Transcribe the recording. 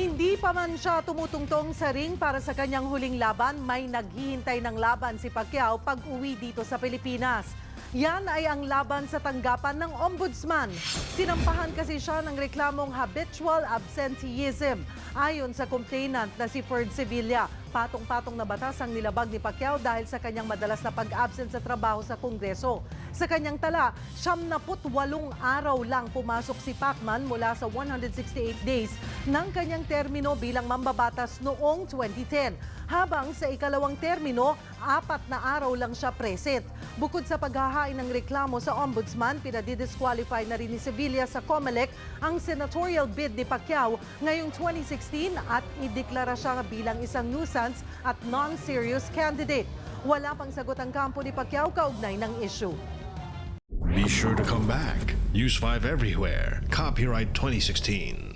Hindi pa man siya tumutungtong sa ring para sa kanyang huling laban, may naghihintay ng laban si Pacquiao pag uwi dito sa Pilipinas. Yan ay ang laban sa tanggapan ng ombudsman. Sinampahan kasi siya ng reklamong habitual absenteeism. Ayon sa complainant na si Ferd Sevilla, patong-patong na batas ang nilabag ni Pacquiao dahil sa kanyang madalas na pag-absent sa trabaho sa Kongreso. Sa kanyang tala, 78 araw lang pumasok si Pacman mula sa 168 days ng kanyang termino bilang mambabatas noong 2010. Habang sa ikalawang termino, apat na araw lang siya present. Bukod sa paghahain ng reklamo sa ombudsman, pinadidisqualify na rin ni Sevilla sa COMELEC ang senatorial bid ni Pacquiao ngayong 2016 at ideklara siya bilang isang nuisance at non-serious candidate. Wala pang sagot ang kampo ni Pacquiao kaugnay ng issue. Be sure to come back. Use 5 everywhere. Copyright 2016.